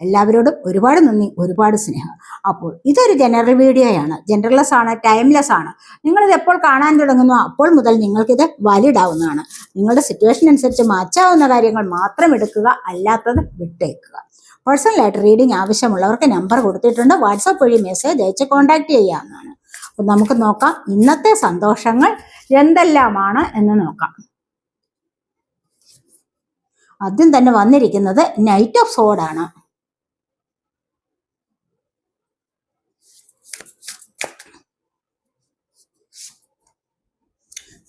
എല്ലാവരോടും ഒരുപാട് നന്ദി ഒരുപാട് സ്നേഹം. അപ്പോൾ ഇതൊരു ജനറൽ വീഡിയോയാണ് ജനറൽലെസ് ആണ് ടൈംലെസ് ആണ്. നിങ്ങളിത് എപ്പോൾ കാണാൻ തുടങ്ങുന്നു അപ്പോൾ മുതൽ നിങ്ങൾക്കിത് വാലിഡ് ആവുന്നതാണ്. നിങ്ങളുടെ സിറ്റുവേഷൻ അനുസരിച്ച് മാറ്റാവുന്ന കാര്യങ്ങൾ മാത്രം എടുക്കുക അല്ലാത്തത് വിട്ടേക്കുക. പേഴ്സണലായിട്ട് റീഡിംഗ് ആവശ്യമുള്ളവർക്ക് നമ്പർ കൊടുത്തിട്ടുണ്ട്. വാട്സാപ്പ് വഴി മെസ്സേജ് അയച്ച് കോൺടാക്ട് ചെയ്യാവുന്നതാണ്. അപ്പം നമുക്ക് നോക്കാം ഇന്നത്തെ സന്തോഷങ്ങൾ എന്തെല്ലാമാണ് എന്ന് നോക്കാം. ആദ്യം തന്നെ വന്നിരിക്കുന്നത് നൈറ്റ് ഓഫ് സോഡാണ്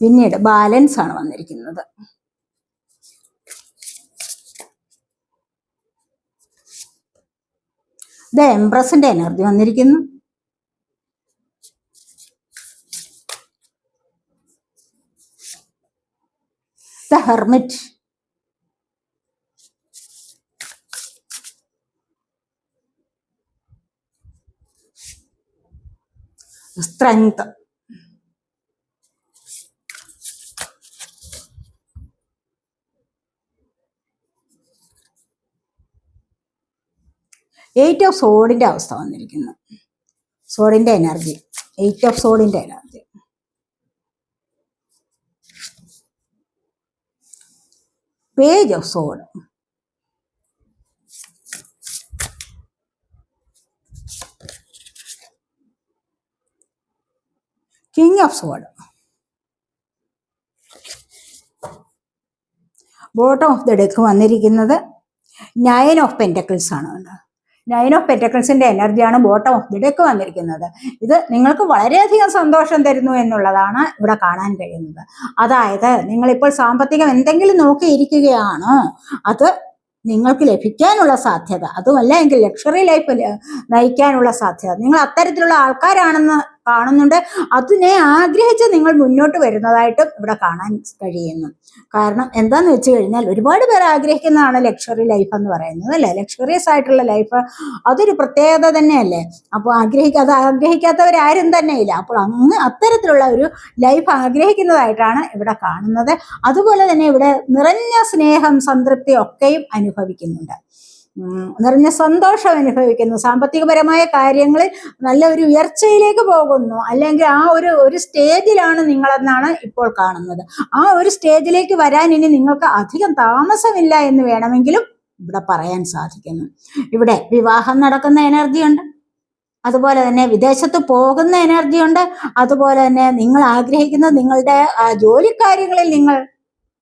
പിന്നീട് ബാലൻസ് ആണ് വന്നിരിക്കുന്നത്. ഇത് എംപ്രസിന്റെ എനർജി വന്നിരിക്കുന്നു. The hermit strength eight of സോഡിന്റെ അവസ്ഥ വന്നിരിക്കുന്നു. സോഡിന്റെ energy eight of സോഡിന്റെ energy page of swords king of swords bottom of the deck വന്നിരിക്കുന്നത് നയൻ ഓഫ് പെന്റക്കിൾസ് ആണ് നയൻ ഓഫ് പെറ്റക്കിൾസിന്റെ എനർജിയാണ് ബോട്ടം ഓഫ് ദി ഡെക്ക് വന്നിരിക്കുന്നത്. ഇത് നിങ്ങൾക്ക് വളരെയധികം സന്തോഷം തരുന്നു എന്നുള്ളതാണ് ഇവിടെ കാണാൻ കഴിയുന്നത്. അതായത് നിങ്ങളിപ്പോൾ സാമ്പത്തികം എന്തെങ്കിലും നോക്കിയിരിക്കുകയാണോ അത് നിങ്ങൾക്ക് ലഭിക്കാനുള്ള സാധ്യത. അതുമല്ല എങ്കിൽ ലക്ഷറി ലൈഫ് നയിക്കാനുള്ള സാധ്യത. നിങ്ങൾ അത്തരത്തിലുള്ള ആൾക്കാരാണെന്ന് കാണുന്നുണ്ട്. അതിനെ ആഗ്രഹിച്ച് നിങ്ങൾ മുന്നോട്ട് വരുന്നതായിട്ടും ഇവിടെ കാണാൻ കഴിയുന്നു. കാരണം എന്താന്ന് വെച്ച് കഴിഞ്ഞാൽ ഒരുപാട് പേർ ആഗ്രഹിക്കുന്നതാണ് ലക്ഷറി ലൈഫ് എന്ന് പറയുന്നത് അല്ലേ? ലക്ഷറിയസ് ആയിട്ടുള്ള ലൈഫ് അതൊരു പ്രത്യേകത തന്നെയല്ലേ? അപ്പോൾ ആഗ്രഹിക്ക അത് ആഗ്രഹിക്കാത്തവരാരും ഇല്ല അപ്പോൾ അങ്ങ് അത്തരത്തിലുള്ള ഒരു ലൈഫ് ആഗ്രഹിക്കുന്നതായിട്ടാണ് ഇവിടെ കാണുന്നത്. അതുപോലെ തന്നെ ഇവിടെ നിറഞ്ഞ സ്നേഹം സംതൃപ്തി ഒക്കെയും അനുഭവിക്കുന്നുണ്ട്. നിറഞ്ഞ സന്തോഷം അനുഭവിക്കുന്നു. സാമ്പത്തികപരമായ കാര്യങ്ങളിൽ നല്ല ഒരു ഉയർച്ചയിലേക്ക് പോകുന്നു. അല്ലെങ്കിൽ ആ ഒരു ഒരു സ്റ്റേജിലാണ് നിങ്ങളെന്നാണ് ഇപ്പോൾ കാണുന്നത്. ആ ഒരു സ്റ്റേജിലേക്ക് വരാൻ ഇനി നിങ്ങൾക്ക് അധികം താമസമില്ല എന്ന് വേണമെങ്കിലും ഇവിടെ പറയാൻ സാധിക്കുന്നു. ഇവിടെ വിവാഹം നടക്കുന്ന എനർജി ഉണ്ട്. അതുപോലെ തന്നെ വിദേശത്ത് പോകുന്ന എനർജി ഉണ്ട്. അതുപോലെ തന്നെ നിങ്ങൾ ആഗ്രഹിക്കുന്ന നിങ്ങളുടെ ജോലിക്കാര്യങ്ങളിൽ നിങ്ങൾ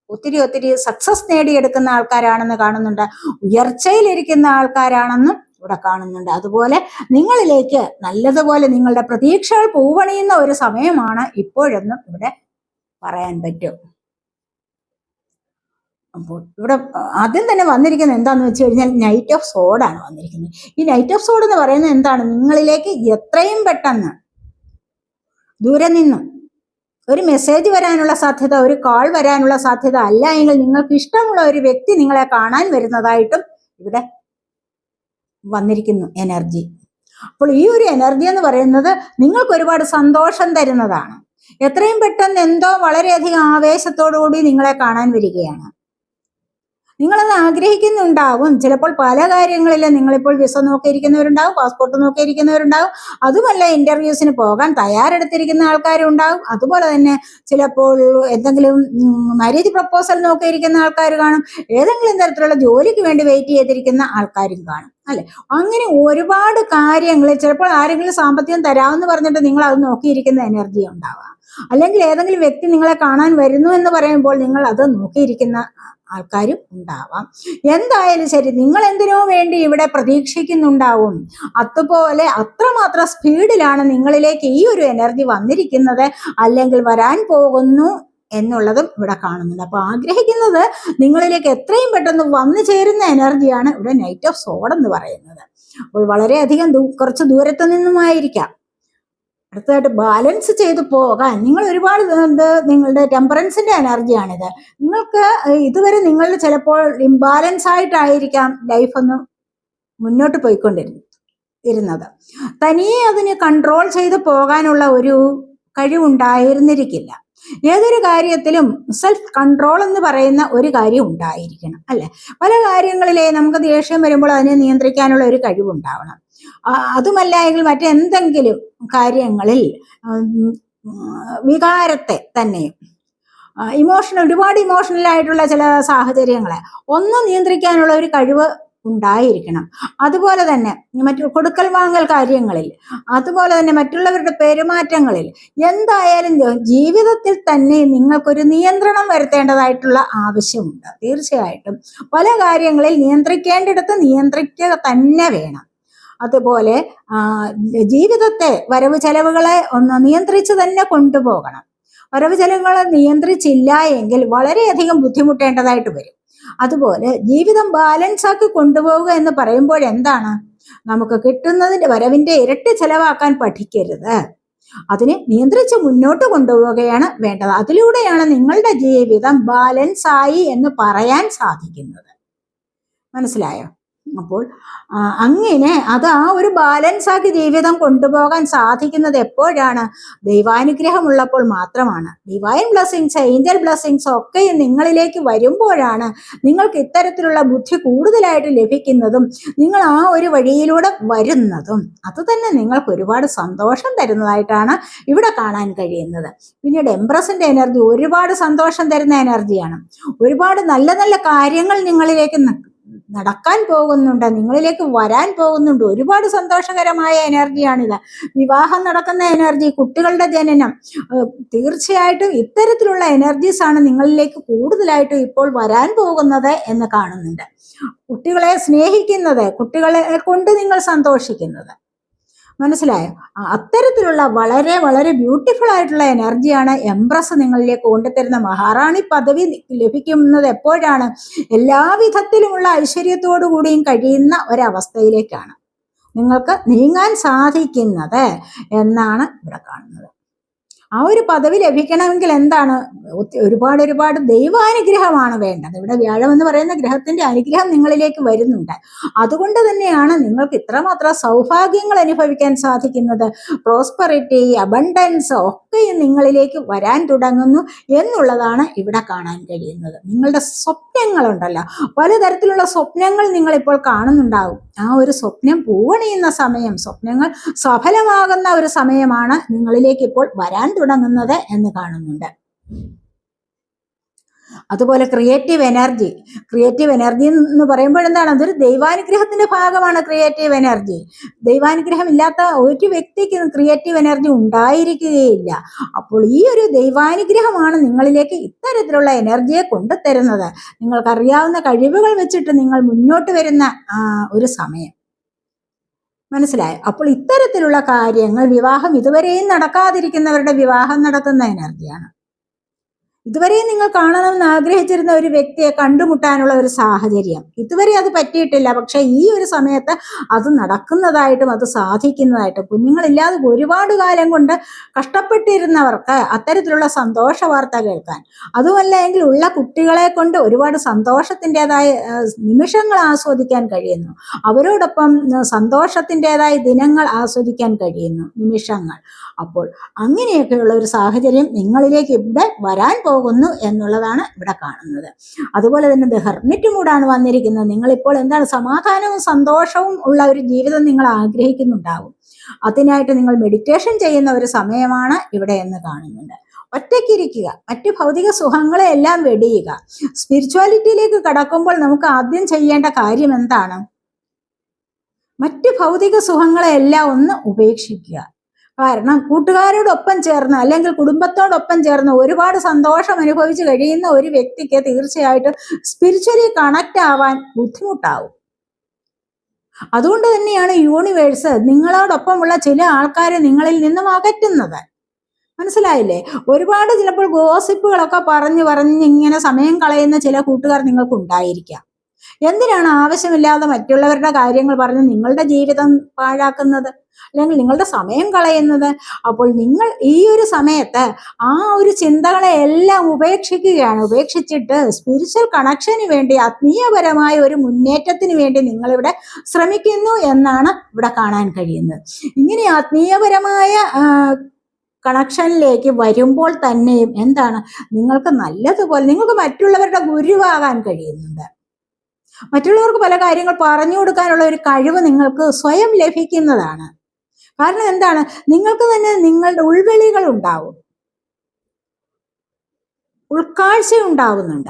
ഒത്തിരി ഒത്തിരി സക്സസ് നേടിയെടുക്കുന്ന ആൾക്കാരാണെന്ന് കാണുന്നുണ്ട്. ഉയർച്ചയിലിരിക്കുന്ന ആൾക്കാരാണെന്നും ഇവിടെ കാണുന്നുണ്ട്. അതുപോലെ നിങ്ങളിലേക്ക് നല്ലതുപോലെ നിങ്ങളുടെ പ്രതീക്ഷകൾ പൂവണിയുന്ന ഒരു സമയമാണ് ഇപ്പോഴെന്നും ഇവിടെ പറയാൻ പറ്റും. അപ്പോൾ ഇവിടെ ആദ്യം തന്നെ വന്നിരിക്കുന്നത് എന്താന്ന് വെച്ച് കഴിഞ്ഞാൽ നൈറ്റ് ഓഫ് സോഡാണ് വന്നിരിക്കുന്നത്. ഈ നൈറ്റ് ഓഫ് സോഡ് എന്ന് പറയുന്നത് എന്താണ്? നിങ്ങളിലേക്ക് എത്രയും പെട്ടെന്ന് ദൂരെ നിന്നും ഒരു മെസ്സേജ് വരാനുള്ള സാധ്യത ഒരു കോൾ വരാനുള്ള സാധ്യത അല്ല എങ്കിൽ നിങ്ങൾക്ക് ഇഷ്ടമുള്ള ഒരു വ്യക്തി നിങ്ങളെ കാണാൻ വരുന്നതായിട്ടും ഇവിടെ വന്നിരിക്കുന്നു എനർജി അപ്പോൾ ഈ ഒരു എനർജി എന്ന് പറയുന്നത് നിങ്ങൾക്ക് ഒരുപാട് സന്തോഷം തരുന്നതാണ്. എത്രയും പെട്ടെന്ന് എന്തോ വളരെയധികം ആവേശത്തോടു കൂടി നിങ്ങളെ കാണാൻ വരികയാണ്. നിങ്ങളത് ആഗ്രഹിക്കുന്നുണ്ടാവും. ചിലപ്പോൾ പല കാര്യങ്ങളിലും നിങ്ങളിപ്പോൾ വിസ നോക്കിയിരിക്കുന്നവരുണ്ടാവും പാസ്പോർട്ട് നോക്കിയിരിക്കുന്നവരുണ്ടാവും. അതുമല്ല ഇന്റർവ്യൂസിന് പോകാൻ തയ്യാറെടുത്തിരിക്കുന്ന ആൾക്കാരുണ്ടാവും. അതുപോലെ തന്നെ ചിലപ്പോൾ എന്തെങ്കിലും മാരേജ് പ്രപ്പോസൽ നോക്കിയിരിക്കുന്ന ആൾക്കാർ കാണും. ഏതെങ്കിലും തരത്തിലുള്ള ജോലിക്ക് വേണ്ടി വെയിറ്റ് ചെയ്തിരിക്കുന്ന ആൾക്കാരും കാണും. അല്ലെ? അങ്ങനെ ഒരുപാട് കാര്യങ്ങൾ ചിലപ്പോൾ ആരെങ്കിലും സാമ്പത്തികം തരാമെന്ന് പറഞ്ഞിട്ട് നിങ്ങൾ അത് നോക്കിയിരിക്കുന്ന എനർജി ഉണ്ടാവാം. അല്ലെങ്കിൽ ഏതെങ്കിലും വ്യക്തി നിങ്ങളെ കാണാൻ വരുന്നു എന്ന് പറയുമ്പോൾ നിങ്ങൾ അത് നോക്കിയിരിക്കുന്ന ആൾക്കാരും ഉണ്ടാവാം. എന്തായാലും ശരി നിങ്ങൾ എന്തിനോ വേണ്ടി ഇവിടെ പ്രതീക്ഷിക്കുന്നുണ്ടാവും. അതുപോലെ അത്രമാത്രം സ്പീഡിലാണ് നിങ്ങളിലേക്ക് ഈ ഒരു എനർജി വന്നിരിക്കുന്നത്. അല്ലെങ്കിൽ വരാൻ പോകുന്നു എന്നുള്ളതും ഇവിടെ കാണുന്നുണ്ട്. അപ്പൊ ആഗ്രഹിക്കുന്നത് നിങ്ങളിലേക്ക് എത്രയും പെട്ടെന്ന് വന്നു ചേരുന്ന എനർജിയാണ് ഇവിടെ നൈറ്റ് ഓഫ് സോഡ് എന്ന് പറയുന്നത്. അപ്പോൾ വളരെയധികം കുറച്ച് ദൂരത്തു നിന്നുമായിരിക്കാം. അടുത്തതായിട്ട് ബാലൻസ് ചെയ്ത് പോകാൻ. നിങ്ങൾ ഒരുപാട് നിങ്ങളുടെ ടെമ്പറൻസിന്റെ എനർജിയാണിത് നിങ്ങൾക്ക് ഇതുവരെ നിങ്ങൾ ചിലപ്പോൾ ഇംബാലൻസ് ആയിട്ടായിരിക്കാം ലൈഫൊന്ന് മുന്നോട്ട് പോയിക്കൊണ്ടിരുന്നു ഇരുന്നത്. തനിയെ അതിന് കൺട്രോൾ ചെയ്ത് പോകാനുള്ള ഒരു കഴിവുണ്ടായിരുന്നിരിക്കില്ല. ഏതൊരു കാര്യത്തിലും സെൽഫ് കൺട്രോൾ എന്ന് പറയുന്ന ഒരു കാര്യം ഉണ്ടായിരിക്കണം അല്ലെ? പല കാര്യങ്ങളിലെ നമുക്ക് ദേഷ്യം വരുമ്പോൾ അതിനെ നിയന്ത്രിക്കാനുള്ള ഒരു കഴിവുണ്ടാവണം. അതുമല്ല എങ്കിൽ മറ്റെന്തെങ്കിലും കാര്യങ്ങളിൽ വികാരത്തെ തന്നെയും ഇമോഷണൽ ഒരുപാട് ഇമോഷണൽ ആയിട്ടുള്ള ചില സാഹചര്യങ്ങളെ ഒന്ന് നിയന്ത്രിക്കാനുള്ള ഒരു കഴിവ് ഉണ്ടായിരിക്കണം. അതുപോലെ തന്നെ മറ്റു കൊടുക്കൽ വാങ്ങൽ കാര്യങ്ങളിൽ അതുപോലെ തന്നെ മറ്റുള്ളവരുടെ പെരുമാറ്റങ്ങളിൽ എന്തായാലും ജീവിതത്തിൽ തന്നെ നിങ്ങൾക്കൊരു നിയന്ത്രണം വരുത്തേണ്ടതായിട്ടുള്ള ആവശ്യമുണ്ട്. തീർച്ചയായിട്ടും. പല കാര്യങ്ങളിൽ നിയന്ത്രിക്കേണ്ടിടത്ത് നിയന്ത്രിക്കുക തന്നെ വേണം. അതുപോലെ ജീവിതത്തെ വരവ് ചെലവുകളെ ഒന്ന് നിയന്ത്രിച്ച് തന്നെ കൊണ്ടുപോകണം. വരവ് ചെലവുകളെ നിയന്ത്രിച്ചില്ല എങ്കിൽ വളരെയധികം ബുദ്ധിമുട്ടേണ്ടതായിട്ട് വരും. അതുപോലെ ജീവിതം ബാലൻസ് ആക്കി കൊണ്ടുപോവുക എന്ന് പറയുമ്പോൾ എന്താണ്? നമുക്ക് കിട്ടുന്നതിന്റെ വരവിന്റെ ഇരട്ടി ചെലവാക്കാൻ പഠിക്കരുത്. അതിനെ നിയന്ത്രിച്ച് മുന്നോട്ട് കൊണ്ടുപോവുകയാണ് വേണ്ടത്. അതിലൂടെയാണ് നിങ്ങളുടെ ജീവിതം ബാലൻസ് ആയി എന്ന് പറയാൻ സാധിക്കുന്നത്. മനസ്സിലായോ? അപ്പോൾ അങ്ങനെ അത് ആ ഒരു ബാലൻസ് ആക്കി ജീവിതം കൊണ്ടുപോകാൻ സാധിക്കുന്നത് എപ്പോഴാണ്? ദൈവാനുഗ്രഹം ഉള്ളപ്പോൾ മാത്രമാണ്. ഡിവൈൻ ബ്ലെസ്സിങ്സ് ഏഞ്ചൽ ബ്ലെസ്സിങ്സ് ഒക്കെ നിങ്ങളിലേക്ക് വരുമ്പോഴാണ് നിങ്ങൾക്ക് ഇത്തരത്തിലുള്ള ബുദ്ധി കൂടുതലായിട്ട് ലഭിക്കുന്നതും നിങ്ങൾ ആ ഒരു വഴിയിലൂടെ വരുന്നതും. അത് തന്നെ നിങ്ങൾക്ക് ഒരുപാട് സന്തോഷം തരുന്നതായിട്ടാണ് ഇവിടെ കാണാൻ കഴിയുന്നത്. പിന്നീട് എംപ്രസിന്റെ എനർജി ഒരുപാട് സന്തോഷം തരുന്ന എനർജിയാണ് ഒരുപാട് നല്ല നല്ല കാര്യങ്ങൾ നിങ്ങളിലേക്ക് നടക്കാൻ പോകുന്നുണ്ട് നിങ്ങളിലേക്ക് വരാൻ പോകുന്നുണ്ട്. ഒരുപാട് സന്തോഷകരമായ എനർജിയാണിത്. വിവാഹം നടക്കുന്ന എനർജി കുട്ടികളുടെ ജനനം തീർച്ചയായിട്ടും ഇത്തരത്തിലുള്ള എനർജീസ് ആണ് നിങ്ങളിലേക്ക് കൂടുതലായിട്ടും ഇപ്പോൾ വരാൻ പോകുന്നത് എന്ന് കാണുന്നുണ്ട്. കുട്ടികളെ സ്നേഹിക്കുന്നത് കുട്ടികളെ കൊണ്ട് നിങ്ങൾ സന്തോഷിക്കുന്നത്. മനസ്സിലായോ? അത്തരത്തിലുള്ള വളരെ വളരെ ബ്യൂട്ടിഫുൾ ആയിട്ടുള്ള എനർജിയാണ് എംപ്രസ് നിങ്ങളിലേക്ക് കൊണ്ടുതരുന്ന മഹാറാണി പദവി ലഭിക്കുന്നത് എപ്പോഴാണ്? എല്ലാ വിധത്തിലുമുള്ള ഐശ്വര്യത്തോടു കൂടിയും കഴിയുന്ന ഒരവസ്ഥയിലേക്കാണ്. നിങ്ങൾക്ക് നീങ്ങാൻ സാധിക്കുന്നത് എന്നാണ് ഇവിടെ കാണുന്നത്. ആ ഒരു പദവി ലഭിക്കണമെങ്കിൽ എന്താണ്? ഒരുപാട് ഒരുപാട് ദൈവാനുഗ്രഹമാണ് വേണ്ടത്. ഇവിടെ വ്യാഴം എന്ന് പറയുന്ന ഗ്രഹത്തിന്റെ അനുഗ്രഹം നിങ്ങളിലേക്ക് വരുന്നുണ്ട്. അതുകൊണ്ട് തന്നെയാണ് നിങ്ങൾക്ക് ഇത്രമാത്രം സൗഭാഗ്യങ്ങൾ അനുഭവിക്കാൻ സാധിക്കുന്നത്. പ്രോസ്പെറിറ്റി അബണ്ടൻസ് ഒക്കെ നിങ്ങളിലേക്ക് വരാൻ തുടങ്ങുന്നു എന്നുള്ളതാണ് ഇവിടെ കാണാൻ കഴിയുന്നത്. നിങ്ങളുടെ സ്വപ്നങ്ങളുണ്ടല്ലോ. പലതരത്തിലുള്ള സ്വപ്നങ്ങൾ നിങ്ങളിപ്പോൾ കാണുന്നുണ്ടാവും. ആ ഒരു സ്വപ്നം പൂവണിയുന്ന സമയം സ്വപ്നങ്ങൾ സഫലമാകുന്ന ഒരു സമയമാണ് നിങ്ങളിലേക്ക് ഇപ്പോൾ വരാൻ തുടങ്ങുന്നത് എന്ന് കാണുന്നുണ്ട്. അതുപോലെ ക്രിയേറ്റീവ് എനർജി ക്രിയേറ്റീവ് എനർജി എന്ന് പറയുമ്പോൾ എന്താണ്? അതൊരു ദൈവാനുഗ്രഹത്തിന്റെ ഭാഗമാണ് ക്രിയേറ്റീവ് എനർജി ദൈവാനുഗ്രഹം ഇല്ലാത്ത ഒരു വ്യക്തിക്ക് ക്രിയേറ്റീവ് എനർജി ഉണ്ടായിരിക്കുകയില്ല. അപ്പോൾ ഈ ഒരു ദൈവാനുഗ്രഹമാണ് നിങ്ങളിലേക്ക് ഇത്തരത്തിലുള്ള എനർജിയെ കൊണ്ടുതരുന്നത്. നിങ്ങൾക്കറിയാവുന്ന കഴിവുകൾ വെച്ചിട്ട് നിങ്ങൾ മുന്നോട്ട് വരുന്ന ഒരു സമയം. മനസ്സിലായോ? അപ്പോൾ ഇത്തരത്തിലുള്ള കാര്യങ്ങൾ വിവാഹം ഇതുവരെയും നടക്കാതിരിക്കുന്നവരുടെ വിവാഹം നടത്തുന്ന എനർജിയാണ് ഇതുവരെയും നിങ്ങൾ കാണണമെന്ന് ആഗ്രഹിച്ചിരുന്ന ഒരു വ്യക്തിയെ കണ്ടുമുട്ടാനുള്ള ഒരു സാഹചര്യം. ഇതുവരെ അത് പറ്റിയിട്ടില്ല. പക്ഷെ ഈ ഒരു സമയത്ത് അത് നടക്കുന്നതായിട്ടും അത് സാധിക്കുന്നതായിട്ടും കുഞ്ഞുങ്ങളില്ലാതെ ഒരുപാട് കാലം കൊണ്ട് കഷ്ടപ്പെട്ടിരുന്നവർക്ക് അത്തരത്തിലുള്ള സന്തോഷ വാർത്ത കേൾക്കാൻ. അതുമല്ല എങ്കിൽ ഉള്ള കുട്ടികളെ കൊണ്ട് ഒരുപാട് സന്തോഷത്തിന്റെതായ നിമിഷങ്ങൾ ആസ്വദിക്കാൻ കഴിയുന്നു. അവരോടൊപ്പം സന്തോഷത്തിന്റെതായ ദിനങ്ങൾ ആസ്വദിക്കാൻ കഴിയുന്നു. നിമിഷങ്ങൾ. അപ്പോൾ അങ്ങനെയൊക്കെയുള്ള ഒരു സാഹചര്യം നിങ്ങളിലേക്ക് ഇവിടെ വരാൻ പോകും പോകുന്നു എന്നുള്ളതാണ് ഇവിടെ കാണുന്നത്. അതുപോലെ തന്നെ ദ ഹെർമിറ്റ് മൂടാണ് വന്നിരിക്കുന്നത്. നിങ്ങളിപ്പോൾ എന്താണ് സമാധാനവും സന്തോഷവും ഉള്ള ഒരു ജീവിതം നിങ്ങൾ ആഗ്രഹിക്കുന്നുണ്ടാവും. അതിനായിട്ട് നിങ്ങൾ മെഡിറ്റേഷൻ ചെയ്യുന്ന ഒരു സമയമാണ് ഇവിടെ എന്ന് കാണുന്നുണ്ട്. ഒറ്റയ്ക്കിരിക്കുക മറ്റു ഭൗതിക സുഖങ്ങളെ എല്ലാം വെടിയുക. സ്പിരിച്വാലിറ്റിയിലേക്ക് കടക്കുമ്പോൾ നമുക്ക് ആദ്യം ചെയ്യേണ്ട കാര്യം എന്താണ്? മറ്റ് ഭൗതിക സുഖങ്ങളെ എല്ലാം ഒന്ന് ഉപേക്ഷിക്കുക. കാരണം കൂട്ടുകാരോടൊപ്പം ചേർന്ന് അല്ലെങ്കിൽ കുടുംബത്തോടൊപ്പം ചേർന്ന് ഒരുപാട് സന്തോഷം അനുഭവിച്ച് കഴിയുന്ന ഒരു വ്യക്തിക്ക് തീർച്ചയായിട്ടും സ്പിരിച്വലി കണക്റ്റ് ആവാൻ ബുദ്ധിമുട്ടാവും. അതുകൊണ്ട് തന്നെയാണ് യൂണിവേഴ്സ് നിങ്ങളോടൊപ്പമുള്ള ചില ആൾക്കാരെ നിങ്ങളിൽ നിന്നും അകറ്റുന്നത്. മനസ്സിലായില്ലേ? ഒരുപാട് ചിലപ്പോൾ ഗോസിപ്പുകളൊക്കെ പറഞ്ഞു പറഞ്ഞ് ഇങ്ങനെ സമയം കളയുന്ന ചില കൂട്ടുകാർ നിങ്ങൾക്ക് ഉണ്ടായിരിക്കാം എന്തിനാണ് ആവശ്യമില്ലാതെ മറ്റുള്ളവരുടെ കാര്യങ്ങൾ പറഞ്ഞ് നിങ്ങളുടെ ജീവിതം പാഴാക്കുന്നത്? അല്ലെങ്കിൽ നിങ്ങളുടെ സമയം കളയുന്നത്. അപ്പോൾ നിങ്ങൾ ഈ ഒരു സമയത്ത് ആ ഒരു ചിന്തകളെ എല്ലാം ഉപേക്ഷിക്കുകയാണ്. ഉപേക്ഷിച്ചിട്ട് സ്പിരിച്വൽ കണക്ഷന് വേണ്ടി ആത്മീയപരമായ ഒരു മുന്നേറ്റത്തിന് വേണ്ടി നിങ്ങളിവിടെ ശ്രമിക്കുന്നു എന്നാണ് ഇവിടെ കാണാൻ കഴിയുന്നത്. ഇങ്ങനെ ആത്മീയപരമായ കണക്ഷനിലേക്ക് വരുമ്പോൾ തന്നെയും എന്താണ്? നിങ്ങൾക്ക് നല്ലതുപോലെ നിങ്ങൾക്ക് മറ്റുള്ളവരുടെ ഗുരുവാകാൻ കഴിയുന്നുണ്ട്. മറ്റുള്ളവർക്ക് പല കാര്യങ്ങൾ പറഞ്ഞു കൊടുക്കാനുള്ള ഒരു കഴിവ് നിങ്ങൾക്ക് സ്വയം ലഭിക്കുന്നതാണ്. കാരണം എന്താണ്? നിങ്ങൾക്ക് തന്നെ നിങ്ങളുടെ ഉൾവെളികൾ ഉണ്ടാവും. ഉൾക്കാഴ്ച ഉണ്ടാവുന്നുണ്ട്.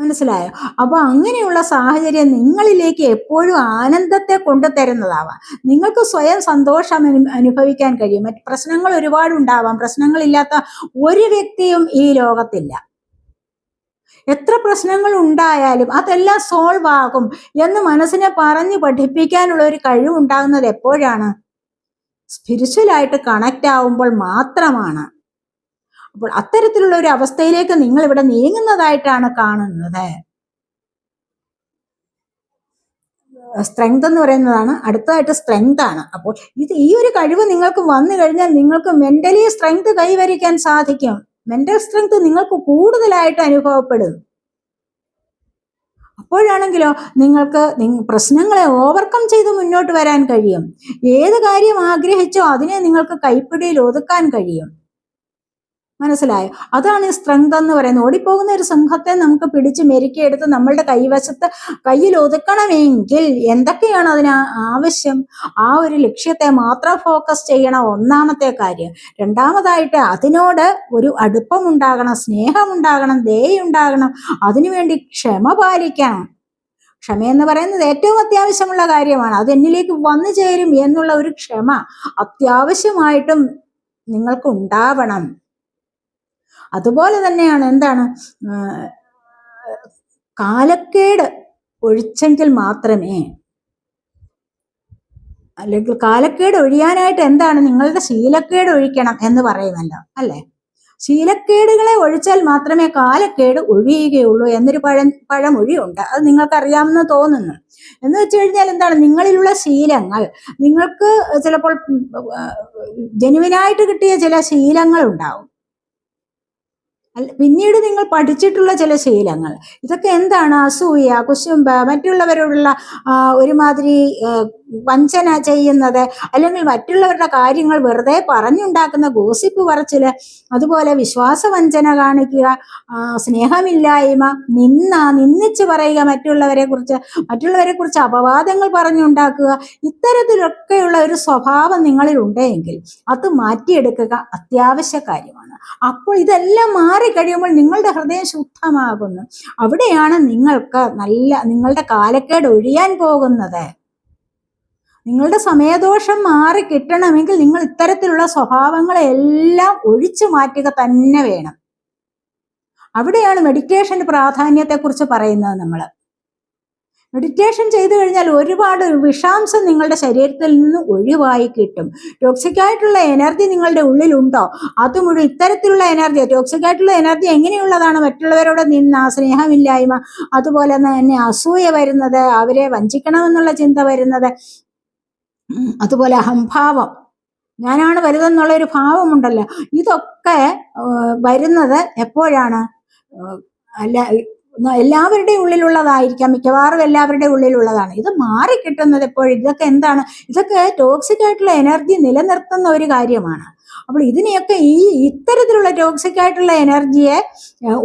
മനസ്സിലായോ? അപ്പൊ അങ്ങനെയുള്ള സാഹചര്യം നിങ്ങളിലേക്ക് എപ്പോഴും ആനന്ദത്തെ കൊണ്ടുതരുന്നതാവാം നിങ്ങൾക്ക് സ്വയം സന്തോഷം അനു- അനുഭവിക്കാൻ കഴിയും. മറ്റ് പ്രശ്നങ്ങൾ ഒരുപാട് ഉണ്ടാവാം. പ്രശ്നങ്ങളില്ലാത്ത ഒരു വ്യക്തിയും ഈ ലോകത്തില്ല. എത്ര പ്രശ്നങ്ങൾ ഉണ്ടായാലും അതെല്ലാം സോൾവ് ആകും എന്ന് മനസ്സിനെ പറഞ്ഞു പഠിപ്പിക്കാനുള്ള ഒരു കഴിവ് ഉണ്ടാകുന്നത് എപ്പോഴാണ്? സ്പിരിച്വലായിട്ട് കണക്റ്റ് ആവുമ്പോൾ മാത്രമാണ്. അപ്പോൾ അത്തരത്തിലുള്ള ഒരു അവസ്ഥയിലേക്ക് നിങ്ങൾ ഇവിടെ നീങ്ങുന്നതായിട്ടാണ് കാണുന്നത്. സ്ട്രെങ്ത് എന്ന് പറയുന്നതാണ് അടുത്തതായിട്ട് സ്ട്രെങ്ത് ആണ്. അപ്പോൾ ഇത് ഈ ഒരു കഴിവ് നിങ്ങൾക്ക് വന്നു കഴിഞ്ഞാൽ നിങ്ങൾക്ക് മെന്റലി സ്ട്രെങ്ത് കൈവരിക്കാൻ സാധിക്കും. മെന്റൽ സ്ട്രെങ്ത് നിങ്ങൾക്ക് കൂടുതലായിട്ട് അനുഭവപ്പെടും. അപ്പോഴാണെങ്കിലോ നിങ്ങൾക്ക് നിങ്ങ- പ്രശ്നങ്ങളെ ഓവർകം ചെയ്ത് മുന്നോട്ട് വരാൻ കഴിയും. ഏത് കാര്യം ആഗ്രഹിച്ചോ അതിനെ നിങ്ങൾക്ക് കൈപ്പിടിയിൽ ഒതുക്കാൻ കഴിയും. മനസ്സിലായോ? അതാണ് ഈ സ്ട്രെങ്ത് എന്ന് പറയുന്നത്. ഓടിപ്പോകുന്ന ഒരു സിംഹത്തെ നമുക്ക് പിടിച്ച് മെരുക്കിയെടുത്ത് നമ്മളുടെ കൈവശത്ത് കയ്യിൽ ഒതുക്കണമെങ്കിൽ എന്തൊക്കെയാണ് അതിന് ആവശ്യം? ആ ഒരു ലക്ഷ്യത്തെ മാത്രം ഫോക്കസ് ചെയ്യണം ഒന്നാമത്തെ കാര്യം. രണ്ടാമതായിട്ട് അതിനോട് ഒരു അടുപ്പമുണ്ടാകണം സ്നേഹമുണ്ടാകണം ദയുണ്ടാകണം അതിനുവേണ്ടി ക്ഷമ പാലിക്കണം. ക്ഷമ എന്ന് പറയുന്നത് ഏറ്റവും അത്യാവശ്യമുള്ള കാര്യമാണ്. അത് എന്നിലേക്ക് വന്നു ചേരും എന്നുള്ള ഒരു ക്ഷമ അത്യാവശ്യമായിട്ടും നിങ്ങൾക്ക് ഉണ്ടാവണം. അതുപോലെ തന്നെയാണ് എന്താണ് കാലക്കേട് ഒഴിച്ചെങ്കിൽ മാത്രമേ അല്ലെങ്കിൽ കാലക്കേട് ഒഴിയാനായിട്ട് എന്താണ് നിങ്ങളുടെ ശീലക്കേട് ഒഴിക്കണം എന്ന് പറയുമല്ലോ അല്ലേ? ശീലക്കേടുകളെ ഒഴിച്ചാൽ മാത്രമേ കാലക്കേട് ഒഴിയുകയുള്ളൂ എന്നൊരു പഴം പഴമൊഴിയുണ്ട്. അത് നിങ്ങൾക്കറിയാമെന്ന് തോന്നുന്നു. എന്ന് വെച്ച് കഴിഞ്ഞാൽ എന്താണ് നിങ്ങളിലുള്ള ശീലങ്ങൾ നിങ്ങൾക്ക് ചിലപ്പോൾ ജനുവിനായിട്ട് കിട്ടിയ ചില ശീലങ്ങൾ ഉണ്ടാവും പിന്നീട് നിങ്ങൾ പഠിച്ചിട്ടുള്ള ചില ശീലങ്ങൾ. ഇതൊക്കെ എന്താണ്? അസൂയ കുശുമ്പ മറ്റുള്ളവരോടുള്ള ഒരുമാതിരി വഞ്ചന ചെയ്യുന്നത് അല്ലെങ്കിൽ മറ്റുള്ളവരുടെ കാര്യങ്ങൾ വെറുതെ പറഞ്ഞുണ്ടാക്കുന്ന ഗോസിപ്പ് പറച്ചിൽ അതുപോലെ വിശ്വാസവഞ്ചന കാണിക്കുക സ്നേഹമില്ലായ്മ നിന്ന നിന്നിച്ച് പറയുക മറ്റുള്ളവരെ കുറിച്ച് മറ്റുള്ളവരെ കുറിച്ച് അപവാദങ്ങൾ പറഞ്ഞുണ്ടാക്കുക ഇത്തരത്തിലൊക്കെയുള്ള ഒരു സ്വഭാവം നിങ്ങളിൽ ഉണ്ടെങ്കിൽ അത് മാറ്റിയെടുക്കുക അത്യാവശ്യ കാര്യമാണ്. അപ്പോൾ ഇതെല്ലാം മാറിക്കഴിയുമ്പോൾ നിങ്ങളുടെ ഹൃദയം ശുദ്ധമാകുന്നു. അവിടെയാണ് നിങ്ങൾക്ക് നല്ല നിങ്ങളുടെ കാലക്കേട് ഒഴിയാൻ പോകുന്നത്. നിങ്ങളുടെ സമയദോഷം മാറി കിട്ടണമെങ്കിൽ നിങ്ങൾ ഇത്തരത്തിലുള്ള സ്വഭാവങ്ങളെല്ലാം ഒഴിച്ചു മാറ്റുക തന്നെ വേണം. അവിടെയാണ് മെഡിറ്റേഷന്റെ പ്രാധാന്യത്തെക്കുറിച്ച് പറയുന്നത് നമ്മൾ മെഡിറ്റേഷൻ ചെയ്തു കഴിഞ്ഞാൽ ഒരുപാട് വിഷാംശം നിങ്ങളുടെ ശരീരത്തിൽ നിന്ന് ഒഴിവായി കിട്ടും. ടോക്സിക് ആയിട്ടുള്ള എനർജി നിങ്ങളുടെ ഉള്ളിലുണ്ടോ? അത് മുഴുവൻ ഇത്തരത്തിലുള്ള എനർജി ടോക്സിക് ആയിട്ടുള്ള എനർജി എങ്ങനെയുള്ളതാണ്? മറ്റുള്ളവരോട് നിന്ന് സ്നേഹമില്ലായ്മ അതുപോലെ തന്നെ അസൂയ വരുന്നത് അവരെ വഞ്ചിക്കണമെന്നുള്ള ചിന്ത വരുന്നത് അതുപോലെ അഹംഭാവം. ഞാനാണ് വലുതെന്നുള്ള ഒരു ഭാവമുണ്ടല്ലോ. ഇതൊക്കെ വരുന്നത് എപ്പോഴാണ്? അല്ല എല്ലാവരുടെയും ഉള്ളിലുള്ളതായിരിക്കാം. മിക്കവാറും എല്ലാവരുടെയും ഉള്ളിലുള്ളതാണ്. ഇത് മാറിക്കിട്ടുന്നത് എപ്പോഴും ഇതൊക്കെ എന്താണ്? ഇതൊക്കെ ടോക്സിക് ആയിട്ടുള്ള എനർജി നിലനിർത്തുന്ന ഒരു കാര്യമാണ്. അപ്പോൾ ഇതിനെയൊക്കെ ഈ ഇത്തരത്തിലുള്ള ടോക്സിക് ആയിട്ടുള്ള എനർജിയെ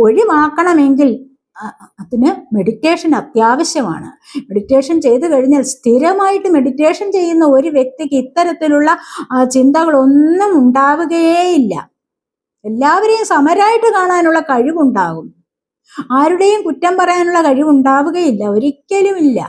ഒഴിവാക്കണമെങ്കിൽ അതിന് മെഡിറ്റേഷൻ അത്യാവശ്യമാണ്. മെഡിറ്റേഷൻ ചെയ്തു കഴിഞ്ഞാൽ സ്ഥിരമായിട്ട് മെഡിറ്റേഷൻ ചെയ്യുന്ന ഒരു വ്യക്തിക്ക് ഇത്തരത്തിലുള്ള ചിന്തകളൊന്നും ഉണ്ടാവുകയേയില്ല. എല്ലാവരെയും സമരായിട്ട് കാണാനുള്ള കഴിവുണ്ടാകും. ആരുടെയും കുറ്റം പറയാനുള്ള കഴിവുണ്ടാവുകയില്ല ഒരിക്കലും ഇല്ല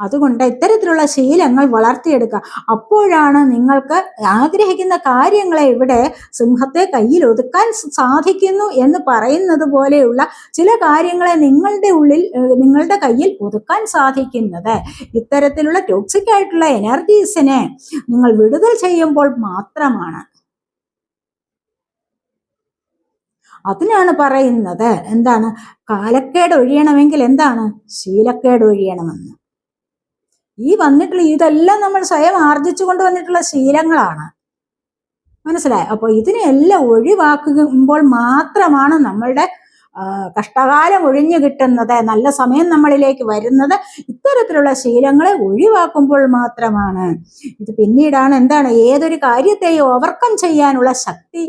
അതുകൊണ്ട് ഇത്തരത്തിലുള്ള ശീലങ്ങൾ വളർത്തിയെടുക്കുക അപ്പോഴാണ് നിങ്ങൾക്ക് ആഗ്രഹിക്കുന്ന കാര്യങ്ങളെ ഇവിടെ സിംഹത്തെ കയ്യിൽ ഒതുക്കാൻ സാധിക്കുന്നു എന്ന് പറയുന്നത് പോലെയുള്ള ചില കാര്യങ്ങളെ നിങ്ങളുടെ ഉള്ളിൽ നിങ്ങളുടെ കയ്യിൽ ഒതുക്കാൻ സാധിക്കുന്നത്. ഇത്തരത്തിലുള്ള ടോക്സിക് ആയിട്ടുള്ള എനർജീസിനെ നിങ്ങൾ വിടുതൽ ചെയ്യുമ്പോൾ മാത്രമാണ്. അതിനാണ് പറയുന്നത്. എന്താണ്? കാലക്കേട് ഒഴിയണമെങ്കിൽ എന്താണ്? ശീലക്കേട് ഒഴിയണമെന്ന്. ഈ വന്നിട്ടുള്ള ഇതെല്ലാം നമ്മൾ സ്വയം ആർജിച്ചു കൊണ്ടുവന്നിട്ടുള്ള ശീലങ്ങളാണ്. മനസ്സിലായോ? അപ്പോൾ ഇതിനെല്ലാം ഒഴിവാക്കുമ്പോൾ മാത്രമാണ് നമ്മളുടെ കഷ്ടകാലം ഒഴിഞ്ഞു കിട്ടുന്നത് നല്ല സമയം നമ്മളിലേക്ക് വരുന്നത്. ഇത്തരത്തിലുള്ള ശീലങ്ങളെ ഒഴിവാക്കുമ്പോൾ മാത്രമാണ്. ഇത് പിന്നീടാണ് എന്താണ്? ഏതൊരു കാര്യത്തെയും ഓവർകം ചെയ്യാനുള്ള ശക്തി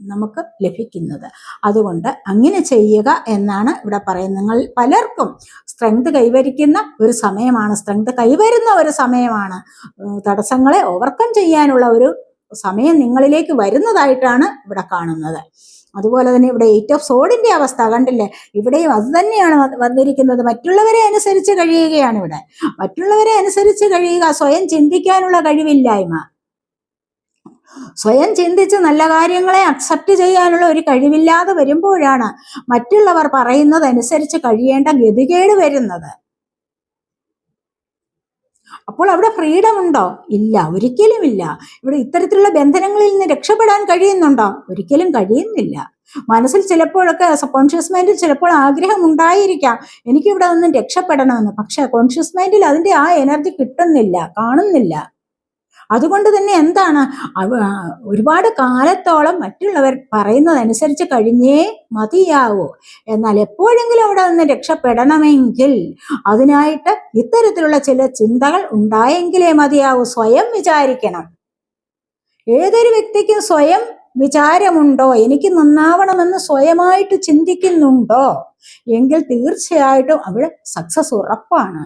നമുക്ക് ലഭിക്കുന്നത്. അതുകൊണ്ട് അങ്ങനെ ചെയ്യുക എന്നാണ് ഇവിടെ പറയുന്നത്. നിങ്ങൾ പലർക്കും സ്ട്രെങ്ത് കൈവരിക്കുന്ന ഒരു സമയമാണ്. സ്ട്രെങ്ത് കൈവരുന്ന ഒരു സമയമാണ്. തടസ്സങ്ങളെ ഓവർകം ചെയ്യാനുള്ള ഒരു സമയം നിങ്ങളിലേക്ക് വരുന്നതായിട്ടാണ് ഇവിടെ കാണുന്നത്. അതുപോലെ തന്നെ ഇവിടെ എയ്റ്റ് ഓഫ് സോഡിന്റെ അവസ്ഥ കണ്ടില്ലേ? ഇവിടെയും അത് തന്നെയാണ് വന്നിരിക്കുന്നത്. മറ്റുള്ളവരെ അനുസരിച്ച് കഴിയുകയാണ് ഇവിടെ. മറ്റുള്ളവരെ അനുസരിച്ച് കഴിയുക. സ്വയം ചിന്തിക്കാനുള്ള കഴിവില്ലായ്മ. സ്വയം ചിന്തിച്ച് നല്ല കാര്യങ്ങളെ അക്സെപ്റ്റ് ചെയ്യാനുള്ള ഒരു കഴിവില്ലാതെ വരുമ്പോഴാണ് മറ്റുള്ളവർ പറയുന്നതനുസരിച്ച് കഴിയേണ്ട ഗതികേട് വരുന്നത്. അപ്പോൾ അവിടെ ഫ്രീഡം ഉണ്ടോ? ഇല്ല ഒരിക്കലും ഇല്ല. ഇവിടെ ഇത്തരത്തിലുള്ള ബന്ധനങ്ങളിൽ നിന്ന് രക്ഷപ്പെടാൻ കഴിയുന്നുണ്ടോ? ഒരിക്കലും കഴിയുന്നില്ല. മനസ്സിൽ ചിലപ്പോഴൊക്കെ കോൺഷ്യസ് മൈൻഡിൽ ചിലപ്പോൾ ആഗ്രഹം ഉണ്ടായിരിക്കാം. എനിക്ക് ഇവിടെ നിന്നും രക്ഷപ്പെടണമെന്ന്. പക്ഷെ കോൺഷ്യസ് മൈൻഡിൽ അതിന്റെ ആ എനർജി കിട്ടുന്നില്ല കാണുന്നില്ല. അതുകൊണ്ട് തന്നെ എന്താണ്? ഒരുപാട് കാലത്തോളം മറ്റുള്ളവർ പറയുന്നതനുസരിച്ച് കഴിഞ്ഞേ മതിയാവോ. എന്നാൽ എപ്പോഴെങ്കിലും അവിടെ നിന്ന് രക്ഷപ്പെടണമെങ്കിൽ അതിനായിട്ട് ഇത്തരത്തിലുള്ള ചില ചിന്തകൾ ഉണ്ടായെങ്കിലേ മതിയാവൂ. സ്വയം വിചാരിക്കണം. ഏതൊരു വ്യക്തിക്കും സ്വയം വിചാരമുണ്ടോ? എനിക്ക് നന്നാവണമെന്ന് സ്വയമായിട്ട് ചിന്തിക്കുന്നുണ്ടോ? എങ്കിൽ തീർച്ചയായിട്ടും അവിടെ സക്സസ് ഉറപ്പാണ്.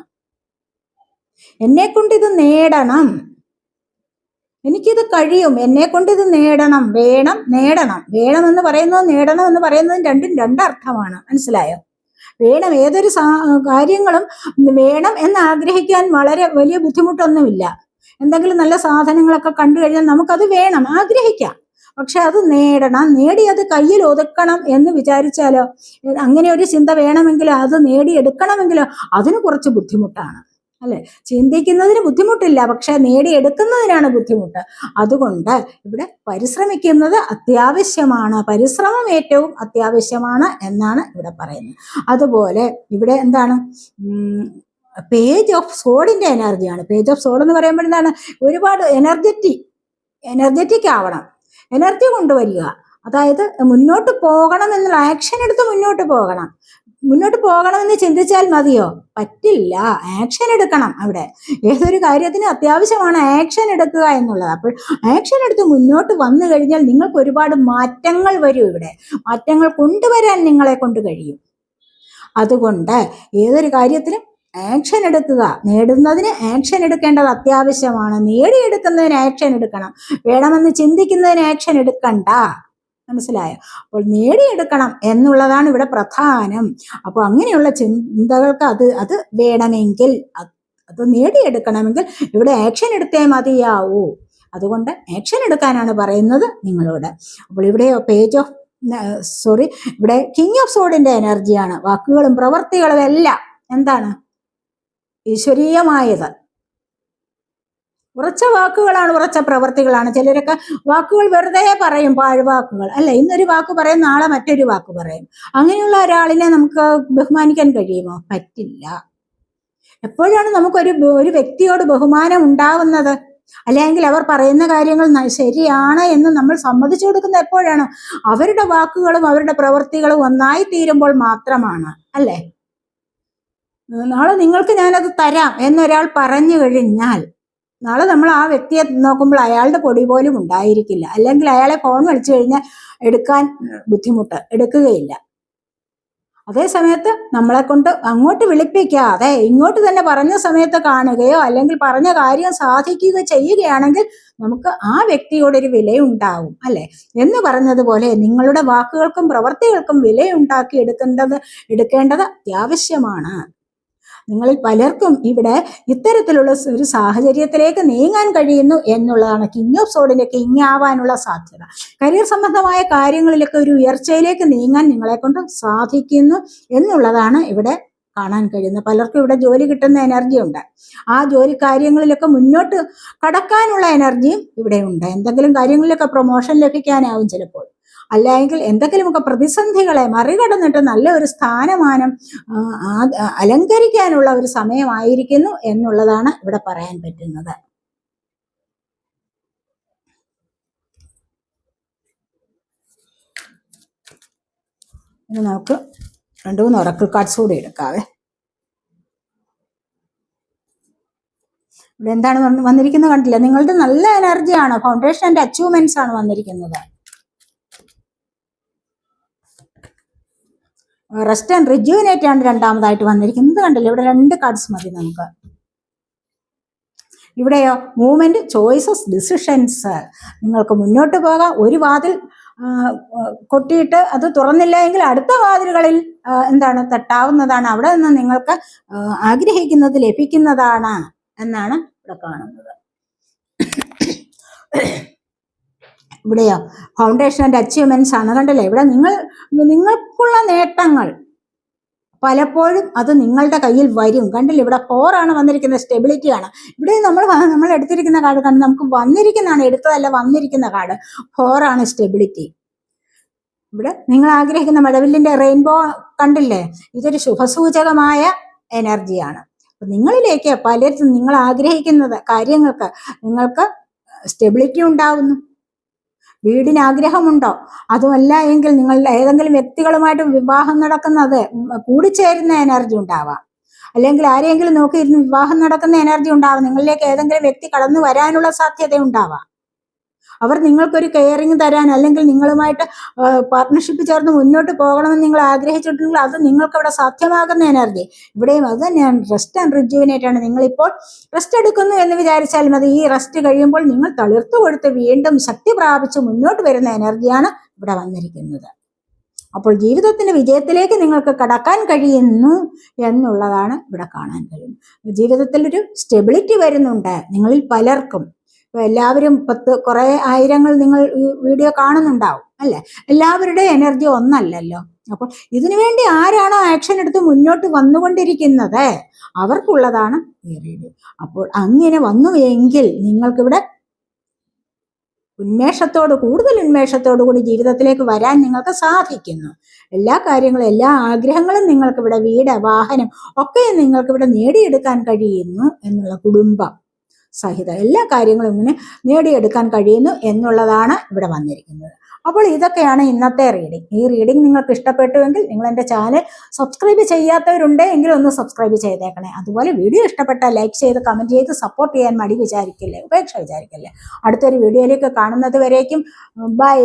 എന്നെ കൊണ്ട് ഇത് നേടണം. എനിക്കിത് കഴിയും. എന്നെ കൊണ്ട് ഇത് നേടണം. വേണം നേടണം. വേണം എന്ന് പറയുന്നത് നേടണം എന്ന് പറയുന്നതും രണ്ടും രണ്ടർത്ഥമാണ്. മനസ്സിലായോ? വേണം. ഏതൊരു കാര്യങ്ങളും വേണം എന്ന് ആഗ്രഹിക്കാൻ വളരെ വലിയ ബുദ്ധിമുട്ടൊന്നുമില്ല. എന്തെങ്കിലും നല്ല സാധനങ്ങളൊക്കെ കണ്ടു കഴിഞ്ഞാൽ നമുക്കത് വേണം. ആഗ്രഹിക്കാം. പക്ഷെ അത് നേടണം. നേടി അത് കയ്യിൽ ഒതുക്കണം എന്ന് വിചാരിച്ചാലോ? അങ്ങനെ ഒരു ചിന്ത വേണമെങ്കിലോ അത് നേടിയെടുക്കണമെങ്കിലോ അതിന് കുറച്ച് ബുദ്ധിമുട്ടാണ്. അല്ലെ? ചിന്തിക്കുന്നതിന് ബുദ്ധിമുട്ടില്ല. പക്ഷെ നേടിയെടുക്കുന്നതിനാണ് ബുദ്ധിമുട്ട്. അതുകൊണ്ട് ഇവിടെ പരിശ്രമിക്കുന്നത് അത്യാവശ്യമാണ്. പരിശ്രമം ഏറ്റവും അത്യാവശ്യമാണ് എന്നാണ് ഇവിടെ പറയുന്നത്. അതുപോലെ ഇവിടെ എന്താണ്? പേജ് ഓഫ് സോഡിന്റെ എനർജിയാണ്. പേജ് ഓഫ് സോഡ് എന്ന് പറയുമ്പോൾ എന്താണ്? ഒരുപാട് എനർജറ്റിക് എനർജറ്റിക് ആവണം. എനർജി കൊണ്ടുവരിക. അതായത് മുന്നോട്ട് പോകണം എന്നുള്ള ആക്ഷൻ എടുത്ത് മുന്നോട്ട് പോകണം. മുന്നോട്ട് പോകണമെന്ന് ചിന്തിച്ചാൽ മതിയോ? പറ്റില്ല. ആക്ഷൻ എടുക്കണം അവിടെ. ഏതൊരു കാര്യത്തിന് അത്യാവശ്യമാണ് ആക്ഷൻ എടുക്കുക എന്നുള്ളത്. അപ്പോൾ ആക്ഷൻ എടുത്ത് മുന്നോട്ട് വന്നു കഴിഞ്ഞാൽ നിങ്ങൾക്ക് ഒരുപാട് മാറ്റങ്ങൾ വരും ഇവിടെ. മാറ്റങ്ങൾ കൊണ്ടുവരാൻ നിങ്ങളെ കൊണ്ട് കഴിയും. അതുകൊണ്ട് ഏതൊരു കാര്യത്തിനും ആക്ഷൻ എടുക്കുക. നേടുന്നതിന് ആക്ഷൻ എടുക്കേണ്ടത് അത്യാവശ്യമാണ്. നേടിയെടുക്കുന്നതിന് ആക്ഷൻ എടുക്കണം. വേണമെന്ന് ചിന്തിക്കുന്നതിന് ആക്ഷൻ എടുക്കണ്ട. മനസ്സിലായോ? അപ്പോൾ നേടിയെടുക്കണം എന്നുള്ളതാണ് ഇവിടെ പ്രധാനം. അപ്പോൾ അങ്ങനെയുള്ള ചിന്തകൾക്ക് അത് അത് വേണമെങ്കിൽ അത് നേടിയെടുക്കണമെങ്കിൽ ഇവിടെ ആക്ഷൻ എടുത്തേ മതിയാവൂ. അതുകൊണ്ട് ആക്ഷൻ എടുക്കാനാണ് പറയുന്നത് നിങ്ങളോട്. അപ്പോൾ ഇവിടെ പേജ് ഓഫ് സോറി ഇവിടെ കിങ് ഓഫ് സോഡിന്റെ എനർജിയാണ് വാക്കുകളും പ്രവൃത്തികളും എല്ലാം എന്താണ്? ഈശ്വരീയമായത്. ഉറച്ച വാക്കുകളാണ് ഉറച്ച പ്രവർത്തികളാണ്. ചിലരൊക്കെ വാക്കുകൾ വെറുതെ പറയും പാഴ്വാക്കുകൾ. അല്ല ഇന്നൊരു വാക്ക് പറയും നാളെ മറ്റൊരു വാക്ക് പറയും. അങ്ങനെയുള്ള ഒരാളിനെ നമുക്ക് ബഹുമാനിക്കാൻ കഴിയുമോ? പറ്റില്ല. എപ്പോഴാണ് നമുക്കൊരു ഒരു വ്യക്തിയോട് ബഹുമാനം ഉണ്ടാവുന്നത്? അല്ലെങ്കിൽ അവർ പറയുന്ന കാര്യങ്ങൾ ശരിയാണ് എന്ന് നമ്മൾ സമ്മതിച്ചു കൊടുക്കുന്ന എപ്പോഴാണ്? അവരുടെ വാക്കുകളും അവരുടെ പ്രവൃത്തികളും ഒന്നായി തീരുമ്പോൾ മാത്രമാണ്. അല്ലേ? നാളെ നിങ്ങൾക്ക് ഞാനത് തരാം എന്നൊരാൾ പറഞ്ഞു കഴിഞ്ഞാൽ നാളെ നമ്മൾ ആ വ്യക്തിയെ നോക്കുമ്പോൾ അയാളുടെ പൊടി പോലും ഉണ്ടായിരിക്കില്ല. അല്ലെങ്കിൽ അയാളെ ഫോൺ വിളിച്ചു കഴിഞ്ഞാൽ എടുക്കാൻ ബുദ്ധിമുട്ട് എടുക്കുകയില്ല. അതേ സമയത്ത് നമ്മളെ കൊണ്ട് അങ്ങോട്ട് വിളിപ്പിക്കാതെ ഇങ്ങോട്ട് തന്നെ പറഞ്ഞ സമയത്ത് കാണുകയോ അല്ലെങ്കിൽ പറഞ്ഞ കാര്യം സാധിക്കുകയോ ചെയ്യുകയാണെങ്കിൽ നമുക്ക് ആ വ്യക്തിയോടൊരു വിലയുണ്ടാവും അല്ലെ? എന്ന് പറഞ്ഞതുപോലെ നിങ്ങളുടെ വാക്കുകൾക്കും പ്രവർത്തികൾക്കും വിലയുണ്ടാക്കി എടുക്കേണ്ടത് എടുക്കേണ്ടത് അത്യാവശ്യമാണ്. നിങ്ങളിൽ പലർക്കും ഇവിടെ ഇത്തരത്തിലുള്ള ഒരു സാഹചര്യത്തിലേക്ക് നീങ്ങാൻ കഴിയുന്നു എന്നുള്ളതാണ് കിങ് ഓഫ് സോഡിന്റെ കിങ് ആവാനുള്ള സാധ്യത. കരിയർ സംബന്ധമായ കാര്യങ്ങളിലൊക്കെ ഒരു ഉയർച്ചയിലേക്ക് നീങ്ങാൻ നിങ്ങളെ കൊണ്ട് സാധിക്കുന്നു എന്നുള്ളതാണ് ഇവിടെ കാണാൻ കഴിയുന്നത്. പലർക്കും ഇവിടെ ജോലി കിട്ടുന്ന എനർജി ഉണ്ട്. ആ ജോലി കാര്യങ്ങളിലൊക്കെ മുന്നോട്ട് കടക്കാനുള്ള എനർജിയും ഇവിടെ ഉണ്ട്. എന്തെങ്കിലും കാര്യങ്ങളിലൊക്കെ പ്രൊമോഷൻ ലഭിക്കാനാവും ചിലപ്പോൾ. അല്ലെങ്കിൽ എന്തെങ്കിലുമൊക്കെ പ്രതിസന്ധികളെ മറികടന്നിട്ട് നല്ല ഒരു സ്ഥാനമാനം അലങ്കരിക്കാനുള്ള ഒരു സമയമായിരിക്കുന്നു എന്നുള്ളതാണ് ഇവിടെ പറയാൻ പറ്റുന്നത്. ഇനി നമുക്ക് രണ്ട് മൂന്ന് ഒറക്കിൾ കാർഡ്സ് കൂടി എടുക്കാവേ. ഇവിടെ എന്താണ് വന്നിരിക്കുന്നത് കണ്ടില്ല? നിങ്ങളുടെ നല്ല എനർജിയാണ് ഫൗണ്ടേഷന്റെ അച്ചീവ്മെന്റ്സ് ആണ് വന്നിരിക്കുന്നത്. റെസ്റ്റ് ആൻഡ് റിജ്യൂനേറ്റ് ആണ് രണ്ടാമതായിട്ട് വന്നിരിക്കുന്നത്. കണ്ടില്ല? ഇവിടെ രണ്ട് കാർഡ്സ് മതി നമുക്ക്. ഇവിടെയോ? മൂവ്മെന്റ് ചോയ്സസ് ഡിസിഷൻസ് നിങ്ങൾക്ക് മുന്നോട്ട് പോകാം. ഒരു വാതിൽ കൊട്ടിയിട്ട് അത് തുറന്നില്ല എങ്കിൽ അടുത്ത വാതിലുകളിൽ എന്താണ്? തട്ടാവുന്നതാണ്. അവിടെ നിന്ന് നിങ്ങൾക്ക് ആഗ്രഹിക്കുന്നത് ലഭിക്കുന്നതാണ് എന്നാണ് ഇവിടെ കാണുന്നത്. ഇവിടെയോ? ഫൗണ്ടേഷൻ ആൻഡ് അച്ചീവ്മെന്റ്സ് ആണ്. കണ്ടല്ലേ? ഇവിടെ നിങ്ങൾ നിങ്ങൾക്കുള്ള നേട്ടങ്ങൾ പലപ്പോഴും അത് നിങ്ങളുടെ കയ്യിൽ വരും. കണ്ടില്ല? ഇവിടെ ഫോർ ആണ് വന്നിരിക്കുന്നത്. സ്റ്റെബിലിറ്റി ആണ്. ഇവിടെ നമ്മൾ നമ്മൾ എടുത്തിരിക്കുന്ന കാർഡ് കണ്ട് നമുക്ക് വന്നിരിക്കുന്നതാണ്. എടുത്തതല്ല വന്നിരിക്കുന്ന കാർഡ് ഫോർ ആണ് സ്റ്റെബിലിറ്റി ഇവിടെ നിങ്ങൾ ആഗ്രഹിക്കുന്ന മഴവില്ലിന്റെ റെയിൻബോ കണ്ടില്ലേ? ഇതൊരു ശുഭസൂചകമായ എനർജിയാണ് നിങ്ങളിലേക്ക് പലരും നിങ്ങൾ ആഗ്രഹിക്കുന്നത് കാര്യങ്ങൾക്ക് നിങ്ങൾക്ക് സ്റ്റെബിലിറ്റി ഉണ്ടാവുന്നു. വീടിന് ആഗ്രഹമുണ്ടോ അതുമല്ല എങ്കിൽ നിങ്ങളുടെ ഏതെങ്കിലും വ്യക്തികളുമായിട്ട് വിവാഹം നടക്കുന്നത് കൂടിച്ചേരുന്ന എനർജി ഉണ്ടാവാം. അല്ലെങ്കിൽ ആരെയെങ്കിലും നോക്കിയിരുന്ന് വിവാഹം നടക്കുന്ന എനർജി ഉണ്ടാവാം. നിങ്ങളിലേക്ക് ഏതെങ്കിലും വ്യക്തി കടന്നു വരാനുള്ള സാധ്യത ഉണ്ടാവാം. അവർ നിങ്ങൾക്കൊരു കെയറിങ് തരാൻ അല്ലെങ്കിൽ നിങ്ങളുമായിട്ട് പാർട്ട്ണർഷിപ്പ് ചേർന്ന് മുന്നോട്ട് പോകണമെന്ന് നിങ്ങൾ ആഗ്രഹിച്ചിട്ടുണ്ടെങ്കിൽ അത് നിങ്ങൾക്ക് അവിടെ സാധ്യമാകുന്ന എനർജി ഇവിടെയും അത് തന്നെയാണ്. റെസ്റ്റ് ആൻഡ് റിജുവിനേറ്റ് ആണ്. നിങ്ങളിപ്പോൾ റെസ്റ്റ് എടുക്കുന്നു എന്ന് വിചാരിച്ചാലും അത് ഈ റെസ്റ്റ് കഴിയുമ്പോൾ നിങ്ങൾ തളിർത്തു കൊടുത്ത് വീണ്ടും ശക്തി പ്രാപിച്ച് മുന്നോട്ട് വരുന്ന എനർജിയാണ് ഇവിടെ വന്നിരിക്കുന്നത്. അപ്പോൾ ജീവിതത്തിന്റെ വിജയത്തിലേക്ക് നിങ്ങൾക്ക് കടക്കാൻ കഴിയുന്നു എന്നുള്ളതാണ് ഇവിടെ കാണാൻ കഴിയുന്നത്. ജീവിതത്തിൽ ഒരു സ്റ്റെബിലിറ്റി വരുന്നുണ്ട്. നിങ്ങളിൽ പലർക്കും എല്ലാവരും പത്ത് കുറെ ആയിരങ്ങൾ നിങ്ങൾ വീഡിയോ കാണുന്നുണ്ടാവും അല്ലെ? എല്ലാവരുടെ എനർജി ഒന്നല്ലല്ലോ. അപ്പോൾ ഇതിനു വേണ്ടി ആരാണോ ആക്ഷൻ എടുത്ത് മുന്നോട്ട് വന്നുകൊണ്ടിരിക്കുന്നത്? അവർക്കുള്ളതാണ് അപ്പോൾ അങ്ങനെ വന്നു എങ്കിൽ നിങ്ങൾക്കിവിടെ ഉന്മേഷത്തോട് കൂടുതൽ ഉന്മേഷത്തോടു കൂടി ജീവിതത്തിലേക്ക് വരാൻ നിങ്ങൾക്ക് സാധിക്കുന്നു. എല്ലാ കാര്യങ്ങളും എല്ലാ ആഗ്രഹങ്ങളും നിങ്ങൾക്കിവിടെ വീട് വാഹനം ഒക്കെ നിങ്ങൾക്കിവിടെ നേടിയെടുക്കാൻ കഴിയുന്നു എന്നുള്ള കുടുംബം. സഹിതം എല്ലാ കാര്യങ്ങളും ഇങ്ങനെ നേടിയെടുക്കാൻ കഴിയുന്നു എന്നുള്ളതാണ് ഇവിടെ വന്നിരിക്കുന്നത്. അപ്പോൾ ഇതൊക്കെയാണ് ഇന്നത്തെ റീഡിംഗ് ഈ റീഡിംഗ് നിങ്ങൾക്ക് ഇഷ്ടപ്പെട്ടുവെങ്കിൽ നിങ്ങൾ എന്റെ ചാനൽ സബ്സ്ക്രൈബ് ചെയ്യാത്തവരുണ്ട് എങ്കിൽ ഒന്ന് സബ്സ്ക്രൈബ് ചെയ്തേക്കണേ. അതുപോലെ വീഡിയോ ഇഷ്ടപ്പെട്ടാൽ ലൈക്ക് ചെയ്ത് കമന്റ് ചെയ്ത് സപ്പോർട്ട് ചെയ്യാൻ മടി വിചാരിക്കില്ലേ? ഉപേക്ഷ വിചാരിക്കില്ലേ? അടുത്തൊരു വീഡിയോയിലേക്ക് കാണുന്നത് വരേക്കും. ബൈ